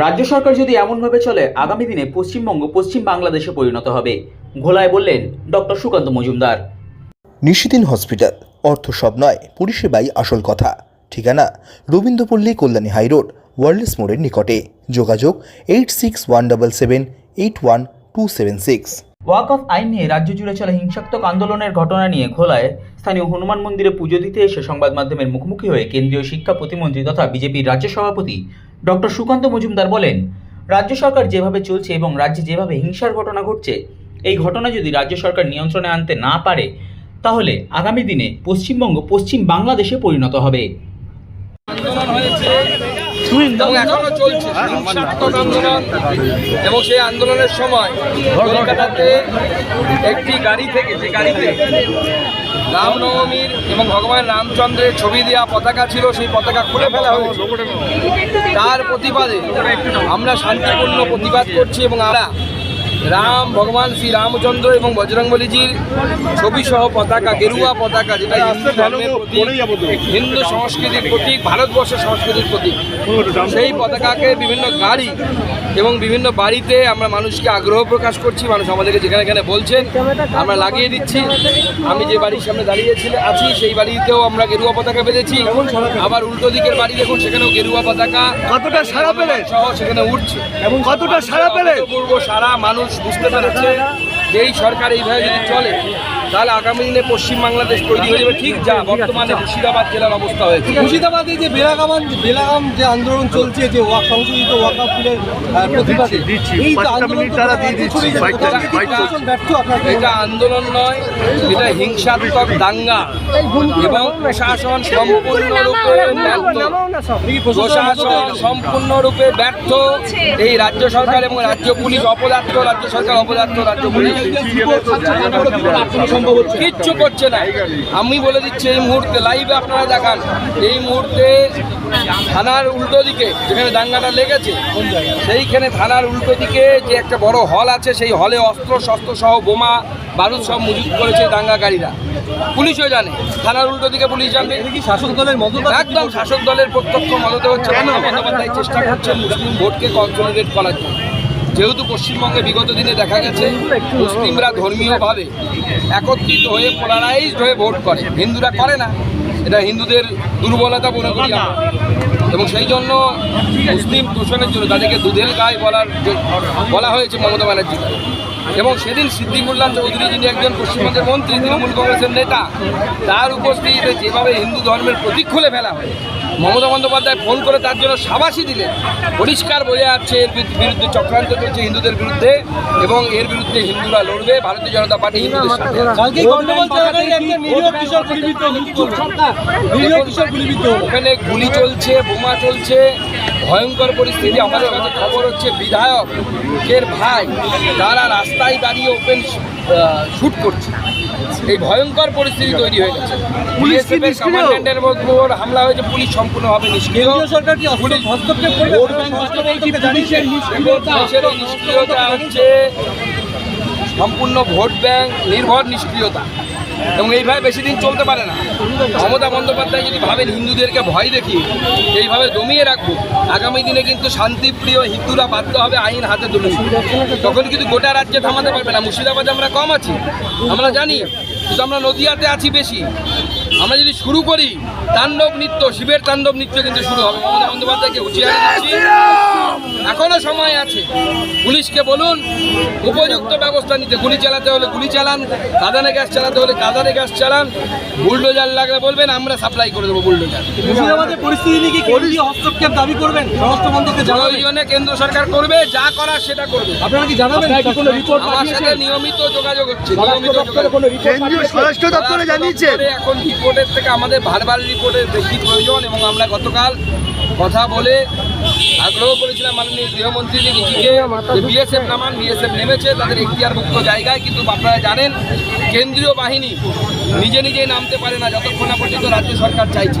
রাজ্য সরকার যদি এমনভাবে চলে আগামী দিনে পশ্চিমবঙ্গ পশ্চিম বাংলাদেশে পরিণত হবে। ঘোলায় বললেন ডক্টর সুকান্ত মজুমদার। নিশিদিন হসপিটাল অর্থ সব নয় পরিষেবাই আসল কথা। ঠিকানা রবীন্দ্রপল্লী কল্যাণী হাইরোড ওয়ার্ল্ডস মোড়ের নিকটে। যোগাযোগ eight six one double seven eight one two seven six. Walk off আইন নিয়ে রাজ্য জুড়ে চলা হিংসাত্মক আন্দোলনের ঘটনা নিয়ে ঘোলায়। স্থানীয় হনুমান মন্দিরে পুজো দিতে এসে সংবাদ মাধ্যমের মুখোমুখি হয়ে কেন্দ্রীয় শিক্ষা প্রতিমন্ত্রী তথা বিজেপির রাজ্য সভাপতি ডক্টর সুকান্ত মজুমদার বলেন, রাজ্য সরকার যেভাবে চলছে এবং রাজ্যে যেভাবে হিংসার ঘটনা ঘটছে, এই ঘটনা যদি রাজ্য সরকার নিয়ন্ত্রণে আনতে না পারে, তাহলে আগামী দিনে পশ্চিমবঙ্গ পশ্চিম বাংলাদেশে পরিণত হবে। আন্দোলন হয়েছে এবং এখনও চলছে। হিংসাত্মক আন্দোলন এবং সেই আন্দোলনের সময় কলকাতাতে একটি গাড়ি থেকে, যে গাড়িতে রামনবমীর এবং ভগবান রামচন্দ্রের ছবি দেওয়া পতাকা ছিল, সেই পতাকা খুলে ফেলা হয়েছে। তার প্রতিবাদে আমরা শান্তিপূর্ণ প্রতিবাদ করছি এবং আমরা রাম ভগবান শ্রী রামচন্দ্র এবং বজরংবলীজির ছবি সহ পতাকা গেরুয়া পতাকা যেটা হিন্দু ধর্মের প্রতীক হিন্দু সংস্কৃতির প্রতীক ভারতবর্ষের সংস্কৃতির প্রতীক। সেই পতাকাকে বিভিন্ন গাড়ি এবং বিভিন্ন বাড়িতে আমরা মানুষকে আগ্রহ প্রকাশ করছি মানুষ আমাদেরকে যেখানে এখানে বলছেন আমরা লাগিয়ে দিচ্ছি। আমি যে বাড়ির সামনে দাঁড়িয়েছি আছি সেই বাড়িতেও আমরা গেরুয়া পতাকা বেঁধেছি। আবার উল্টো দিকের বাড়ি দেখুন সেখানেও গেরুয়া পতাকা। কতটা সাড়া পেলে? সহ সেখানে উঠছে। এবং কতটা সাড়া পেলে? পূর্ব সারা মানুষ বুঝতে পারছে যে এই সরকার এইভাবে যদি চলে তাহলে আগামী দিনে পশ্চিম বাংলাদেশ তৈরি হয়ে যাবে। ঠিক যা বর্তমানে মুর্শিদাবাদ জেলার অবস্থা হয়েছে। মুর্শিদাবাদে যে বেলাগামান বেলাগাম যে আন্দোলন চলছে যে ওয়াক সংশোধিত ওয়াকা ফুলের প্রতিবাদে এই আন্দোলন এটা আন্দোলন নয় এটা হিংসাত্মক দাঙ্গা। এবং প্রশাসন সম্পূর্ণরূপে প্রশাসন সম্পূর্ণরূপে ব্যর্থ। এই রাজ্য সরকার এবং রাজ্য পুলিশ অপদার্থ রাজ্য সরকার অপদার্থ রাজ্য পুলিশ। কিচ্ছু করছে না। আমি বলে দিচ্ছি এই মুহূর্তে লাইভে আপনারা দেখান। এই মুহূর্তে থানার উল্টো দিকে যেখানে দাঙ্গাটা লেগেছে সেইখানে থানার উল্টো দিকে যে একটা বড় হল আছে সেই হলে অস্ত্র শস্ত্র সহ বোমা বারুদ সব মজুত করেছে দাঙ্গাকারীরা। পুলিশও জানে থানার উল্টো দিকে পুলিশ জানবে। কি শাসক দলের মদত একদম শাসক দলের প্রত্যক্ষ মদতে হচ্ছে বন্দ্যোপাধ্যায় চেষ্টা করছেন মুসলিম ভোটকে কনসলিডেট করার জন্য। যেহেতু পশ্চিমবঙ্গে বিগত দিনে দেখা গেছে, মুসলিমরা ধর্মীয়ভাবে একত্রিত হয়ে পোলারাইজড হয়ে ভোট করে। হিন্দুরা করে না। এটা হিন্দুদের দুর্বলতা মনে করি। এবং সেই জন্য মুসলিম দূষণের জন্য তাদেরকে দুধের গায়ে বলার বলা হয়েছে মমতা ব্যানার্জিকে এবং সেদিন সিদ্দিকুল্লাহ চৌধুরী যিনি একজন পশ্চিমবঙ্গের মন্ত্রী, তৃণমূল কংগ্রেসের নেতা, তার উপস্থিতিতে যেভাবে হিন্দু ধর্মের প্রতীক খুলে ফেলা হয় মমতা বন্দ্যোপাধ্যায় ফোন করে তার জন্য সাবাসী দিলেন। পরিষ্কার বোঝা যাচ্ছে এর বিরুদ্ধে চক্রান্ত চলছে হিন্দুদের বিরুদ্ধে এবং এর বিরুদ্ধে হিন্দুরা লড়বে ভারতীয় জনতা পার্টি হিন্দুদের ওখানে গুলি চলছে বোমা চলছে ভয়ঙ্কর পরিস্থিতি। আমাদের কাছে খবর হচ্ছে বিধায়কের ভাই তারা রাস্তায় দাঁড়িয়ে ওপেন শুট করছে। এই ভয়ঙ্কর পরিস্থিতি তৈরি হয়ে গেছে। পুলিশ কমান্ডেন্টের উপর হামলা হয়েছে পুলিশ সম্পূর্ণভাবে নিষ্ক্রিয়। সরকার কি পুলিশ হস্তক্ষেপ নিষ্ক্রিয়তা হচ্ছে সম্পূর্ণ ভোট ব্যাংক নির্ভর নিষ্ক্রিয়তা। এবং এইভাবে বেশি দিন চলতে পারে না। মমতা বন্দ্যোপাধ্যায় যদি ভাবেন হিন্দুদেরকে ভয় দেখি এইভাবে দমিয়ে রাখব, আগামী দিনে কিন্তু শান্তিপ্রিয় হিন্দুরা বাধ্য হবে আইন হাতে তুলে। তখন কিন্তু গোটা রাজ্যে থামাতে পারবে না। মুর্শিদাবাদে আমরা কম আছি। আমরা জানি, কিন্তু আমরা নদিয়াতে আছি বেশি। আমরা যদি শুরু করি তাণ্ডব নৃত্য শিবের তাণ্ডব নৃত্য কিন্তু শুরু হবে। মমতা বন্দ্যোপাধ্যায়কে হুঁশিয়ারি দিচ্ছি এখনও সময় আছে। পুলিশকে বলুন উপযুক্ত ব্যবস্থা নিতে। গুলি চালাতে হলে গুলি চালান কাদানে গ্যাস চালাতে হলে কাদানে গ্যাস চালান। বুলডোজার লাগলে বলবেন আমরা সাপ্লাই করে দেবো বুলডোজার। মুর্শিদাবাদের পরিস্থিতি নিয়ে কি কেন্দ্রীয় হস্তক্ষেপ দাবি করবেন? স্বরাষ্ট্র মন্ত্রকে জানাবেন কেন্দ্র সরকার করবে যা করার সেটা করবে। আপনারা কি জানাবেন? কোনো রিপোর্ট আমার সাথে নিয়মিত যোগাযোগ হচ্ছে। নিয়মিত কেন্দ্রীয় স্বরাষ্ট্র দপ্তরে জানিয়েছে। এখন রিপোর্টের থেকে আমাদের ভারবার রিপোর্টের বেশি প্রয়োজন এবং আমরা গতকাল কথা বলে আগ্রহ করেছিলাম মাননীয় গৃহমন্ত্রী নিজেকে বিএসএফ নামান, বিএসএফ নেমেছে, তাদের এখতিয়ারভুক্ত জায়গায়, কিন্তু আপনারা জানেন, কেন্দ্রীয় বাহিনী নিজে নিজেই নামতে পারে না, যতক্ষণ না পর্যন্ত রাজ্য সরকার চাইছে।